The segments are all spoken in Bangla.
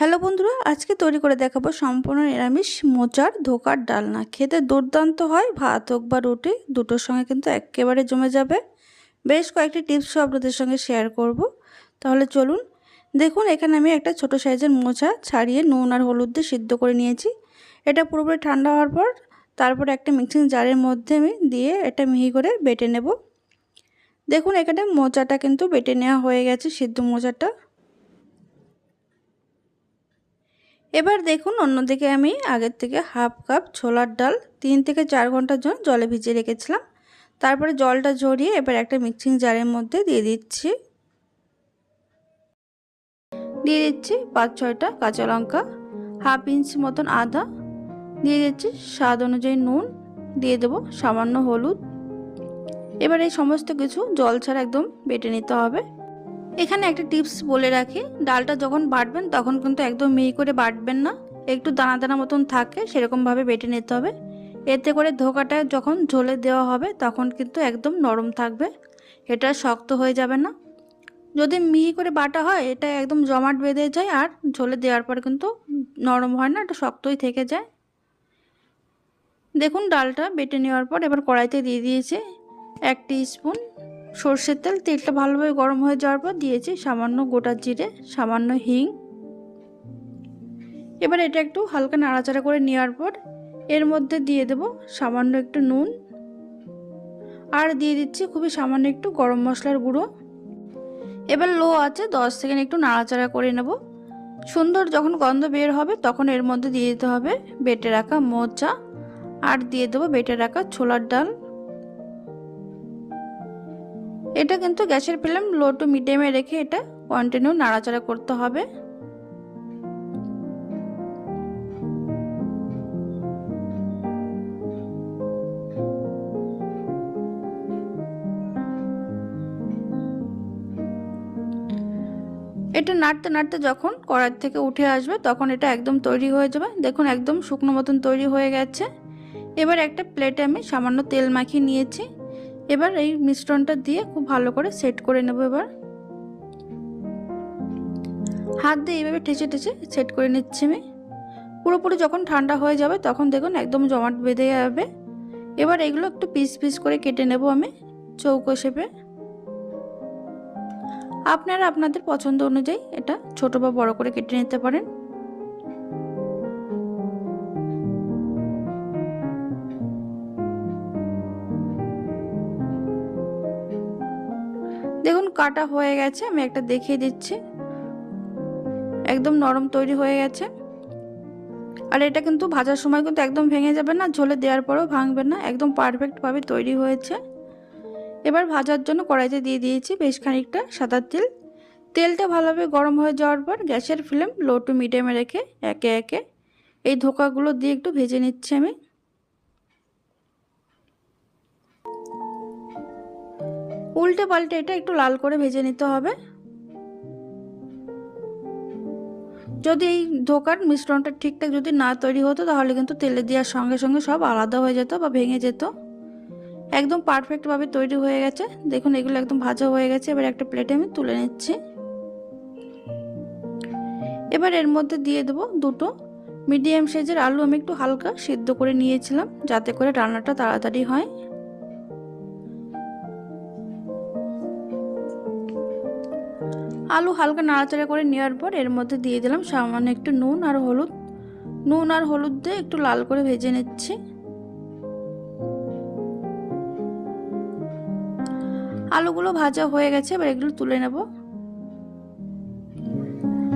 হ্যালো বন্ধুরা, আজকে তৈরি করে দেখাবো সম্পূর্ণ নিরামিষ মোচার ধোকার ডালনা। খেতে দুর্দান্ত হয়, ভাত হোক বা রুটি, দুটোর সঙ্গে কিন্তু একেবারে জমে যাবে। বেশ কয়েকটি টিপসও আপনাদের সঙ্গে শেয়ার করব। তাহলে চলুন, দেখুন এখানে আমি একটা ছোট সাইজের মোচা ছাড়িয়ে নুন আর হলুদ দিয়ে সিদ্ধ করে নিয়েছি। এটা পুরোপুরি ঠান্ডা হওয়ার পর তারপর একটা মিক্সিং জারের মধ্যে আমি দিয়ে এটা মিহি করে বেটে নেব। দেখুন এখানে মোচাটা কিন্তু বেটে নেওয়া হয়ে গেছে, সিদ্ধ মোচাটা। এবার দেখুন অন্যদিকে আমি আগের থেকে হাফ কাপ ছোলার ডাল তিন থেকে চার ঘণ্টার জন্য জলে ভিজিয়ে রেখেছিলাম। তারপরে জলটা ঝরিয়ে এবার একটা মিক্সিং জারের মধ্যে দিয়ে দিচ্ছি। দিয়ে দিচ্ছি পাঁচ ছয়টা কাঁচা লঙ্কা, হাফ ইঞ্চি মতন আদা। দিয়ে দিচ্ছি স্বাদ অনুযায়ী নুন। দিয়ে দেবো সামান্য হলুদ। এবার এই সমস্ত কিছু জল ছাড়া একদম বেটে নিতে হবে। এখানে একটা টিপস বলে রাখি, ডালটা যখন বাটবেন তখন কিন্তু একদম মিহি করে বাটবেন না, একটু দানা দানা মতন থাকে সেরকমভাবে বেটে নিতে হবে। এতে করে ধোকাটা যখন ঝোলে দেওয়া হবে তখন কিন্তু একদম নরম থাকবে, এটা শক্ত হয়ে যাবে না। যদি মিহি করে বাটা হয়, এটা একদম জমাট বেঁধে যায় আর ঝোলে দেওয়ার পর কিন্তু নরম হয় না, এটা শক্তই থেকে যায়। দেখুন, ডালটা বেটে নেওয়ার পর এবার কড়াইতে দিয়ে দিয়েছে এক স্পুন সর্ষের তেল, তেলটা ভালোভাবে গরম হয়ে যাওয়ার পর দিয়েছি সামান্য গোটা জিরে, সামান্য হিং। এবার এটা একটু হালকা নাড়াচাড়া করে নেওয়ার পর এর মধ্যে দিয়ে দেব সামান্য একটু নুন। আর দিয়ে দিচ্ছি খুবই সামান্য একটু গরম মশলার গুঁড়ো। এবার লো আছে দশ সেকেন্ড একটু নাড়াচাড়া করে নেব। সুন্দর যখন গন্ধ বের হবে তখন এর মধ্যে দিয়ে দিতে হবে বেটে রাখা মোচা। আর দিয়ে দেবো বেটে রাখা ছোলার ডাল। এটা কিন্তু গ্যাসের ফ্লেম লো টু মিডিয়ামে রেখে এটা কন্টিনিউ নাড়াচাড়া করতে হবে। এটা নাড়তে নাড়তে যখন কড়ার থেকে উঠে আসবে তখন এটা একদম তৈরি হয়ে যাবে। দেখুন, একদম শুকনো মতন তৈরি হয়ে গেছে। এবার একটা প্লেটে আমি সামান্য তেল মাখিয়ে নিয়েছি। এবার এই মিশ্রণটা দিয়ে খুব ভালো করে সেট করে নেব এবার। হাত দিয়ে এইভাবে ঠেসে ঠেসে সেট করে নিচ্ছি আমি। পুরোপুরি যখন ঠান্ডা হয়ে যাবে তখন দেখুন একদম জমাট বেঁধে যাবে। এবার এগুলো একটু পিস পিস করে কেটে নেব আমি চৌকো শেপে। আপনারা আপনাদের পছন্দ অনুযায়ী এটা ছোট বা বড় করে কেটে নিতে পারেন। কাটা হয়ে গেছে, আমি একটা দেখিয়ে দিচ্ছি। একদম নরম তৈরি হয়ে গেছে। আর এটা কিন্তু ভাজার সময় কিন্তু একদম ভেঙে যাবে না, ঝোলে দেওয়ার পরেও ভাঙবে না, একদম পারফেক্টভাবে তৈরি হয়েছে। এবার ভাজার জন্য কড়াইতে দিয়ে দিয়েছি বেশ খানিকটা সাদা তেল। তেলটা ভালোভাবে গরম হয়ে যাওয়ার পর গ্যাসের ফ্লেম লো টু মিডিয়ামে রেখে একে একে এই ধোকাগুলো দিয়ে একটু ভেজে নিচ্ছি আমি। উল্টে পাল্টে এটা একটু লাল করে ভেজে নিতে হবে। যদি এই ধোকার মিশ্রণটা ঠিকঠাক যদি না তৈরি হতো, তাহলে কিন্তু তেলে দেওয়ার সঙ্গে সঙ্গে সব আলাদা হয়ে যেত বা ভেঙে যেত। একদম পারফেক্টভাবে তৈরি হয়ে গেছে। দেখুন, এগুলো একদম ভাজা হয়ে গেছে। এবার একটা প্লেটে আমি তুলে নিচ্ছি। এবার এর মধ্যে দিয়ে দেবো দুটো মিডিয়াম সাইজের আলু। আমি একটু হালকা সিদ্ধ করে নিয়েছিলাম, যাতে করে রান্নাটা তাড়াতাড়ি হয়। আলু হালকা নাড়াচাড়া করে নেওয়ার পর এর মধ্যে দিয়ে দিলাম সামান্য একটু নুন আর হলুদ। নুন আর হলুদ দিয়ে একটু লাল করে ভেজে নিচ্ছি। আলুগুলো ভাজা হয়ে গেছে, এবার এগুলো তুলে নেব।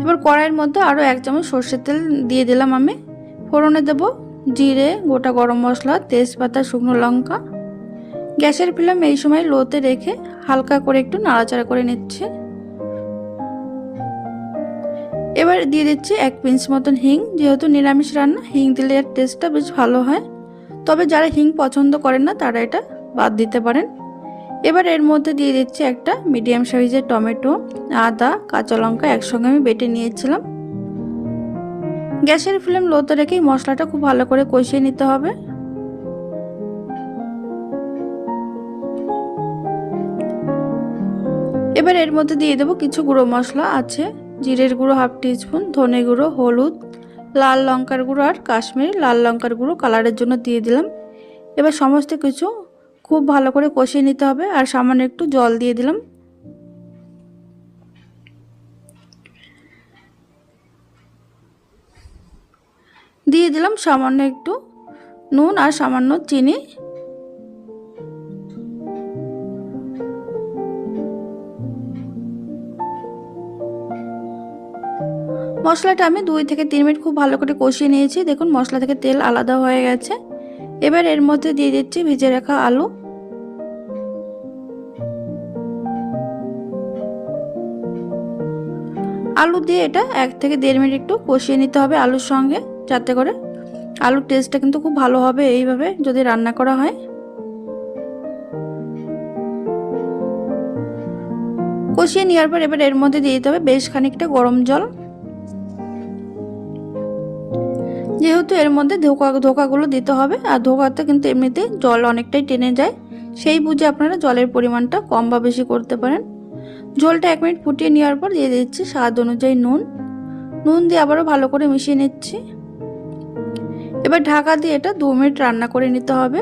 এবার কড়াইয়ের মধ্যে আরও এক চামচ সর্ষের তেল দিয়ে দিলাম আমি। ফোড়নে দেব জিরে, গোটা গরম মশলা, তেজপাতা, শুকনো লঙ্কা। গ্যাসের ফ্লেম এই সময় লোতে রেখে হালকা করে একটু নাড়াচাড়া করে নিচ্ছে। এবার দিয়ে দিচ্ছি এক পিঞ্চ মতন হিং। যেহেতু নিরামিষ রান্না, হিং দিলে এর টেস্টটা বেশ ভালো হয়। তবে যারা হিং পছন্দ করেন না, তারা এটা বাদ দিতে পারেন। এবার এর মধ্যে দিয়ে দিচ্ছি একটা মিডিয়াম সাইজের টমেটো, আদা, কাঁচা লঙ্কা একসঙ্গে আমি বেটে নিয়েছিলাম। গ্যাসের ফ্লেম লোতে রেখেই মশলাটা খুব ভালো করে কষিয়ে নিতে হবে। এবার এর মধ্যে দিয়ে দেবো কিছু গুঁড়ো মশলা আছে। জিরের গুঁড়ো হাফ টিস্পুন, ধনে গুঁড়ো, হলুদ, লাল লঙ্কার গুঁড়ো আর কাশ্মীরি লাল লঙ্কার গুঁড়ো কালারের জন্য দিয়ে দিলাম। এবার সমস্ত কিছু খুব ভালো করে কষিয়ে নিতে হবে আর সামান্য একটু জল দিয়ে দিলাম। দিয়ে দিলাম সামান্য একটু নুন আর সামান্য চিনি। মশলাটা আমি দুই থেকে তিন মিনিট খুব ভালো করে কষিয়ে নিয়েছি। দেখুন, মশলা থেকে তেল আলাদা হয়ে গেছে। এবার এর মধ্যে দিয়ে দিচ্ছি ভিজে রাখা আলু। আলু দিয়ে এটা এক থেকে দেড় মিনিট একটু কষিয়ে নিতে হবে আলুর সঙ্গে, যাতে করে আলুর টেস্টটা কিন্তু খুব ভালো হবে এইভাবে যদি রান্না করা হয়। কষিয়ে নেওয়ার পর এবার এর মধ্যে দিয়ে দিতে হবে বেশ খানিকটা গরম জল। যেহেতু এর মধ্যে ধোকা, ধোকাগুলো দিতে হবে, আর ধোকাতে কিন্তু এমনিতে জল অনেকটাই টেনে যায়। সেই বুঝে আপনারা জলের পরিমাণটা কম বা বেশি করতে পারেন। ঝোলটা এক মিনিট ফুটিয়ে নেওয়ার পর দিয়ে দিচ্ছি স্বাদ অনুযায়ী নুন। নুন দিয়ে আবারও ভালো করে মিশিয়ে নিচ্ছি। এবার ঢাকা দিয়ে এটা দু মিনিট রান্না করে নিতে হবে।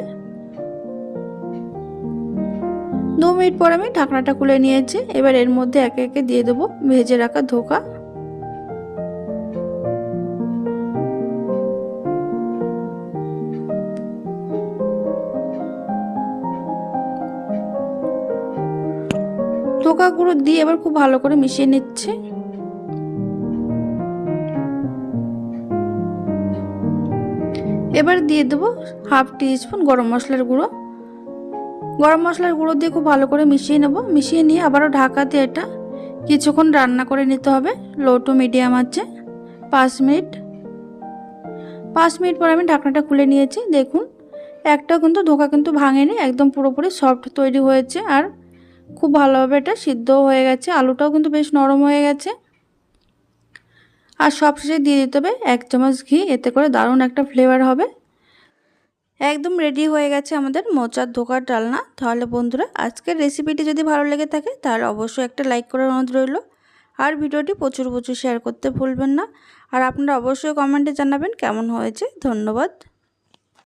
দু মিনিট পর আমি ঢাকনাটা খুলে নিয়েছি। এবার এর মধ্যে একে একে দিয়ে দেবো ভেজে রাখা ধোকা। ধোকা গুঁড়ো দিয়ে এবার খুব ভালো করে মিশিয়ে নিচ্ছে। এবার দিয়ে দেবো হাফ টি স্পুন গরম মশলার গুঁড়ো। গরম মশলার গুঁড়ো দিয়ে খুব ভালো করে মিশিয়ে নেব। মিশিয়ে নিয়ে আবারও ঢাকা দিয়ে এটা কিছুক্ষণ রান্না করে নিতে হবে। লো টু মিডিয়াম আছে। পাঁচ মিনিট। পাঁচ মিনিট পর আমি ঢাকনাটা খুলে নিয়েছি। দেখুন, একটা কিন্তু ধোকা কিন্তু ভাঙেনি, একদম পুরোপুরি সফট তৈরি হয়েছে। আর খুব ভালোভাবে এটা সিদ্ধও হয়ে গেছে, আলুটাও কিন্তু বেশ নরম হয়ে গেছে। আর সবশেষে দিয়ে দিতে হবে এক চামচ ঘি, এতে করে দারুণ একটা ফ্লেভার হবে। একদম রেডি হয়ে গেছে আমাদের মোচার ধোকার ডালনা। তাহলে বন্ধুরা, আজকের রেসিপিটি যদি ভালো লেগে থাকে, তাহলে অবশ্যই একটা লাইক করার অনুরোধ রইল। আর ভিডিওটি প্রচুর প্রচুর শেয়ার করতে ভুলবেন না। আর আপনারা অবশ্যই কমেন্টে জানাবেন কেমন হয়েছে। ধন্যবাদ।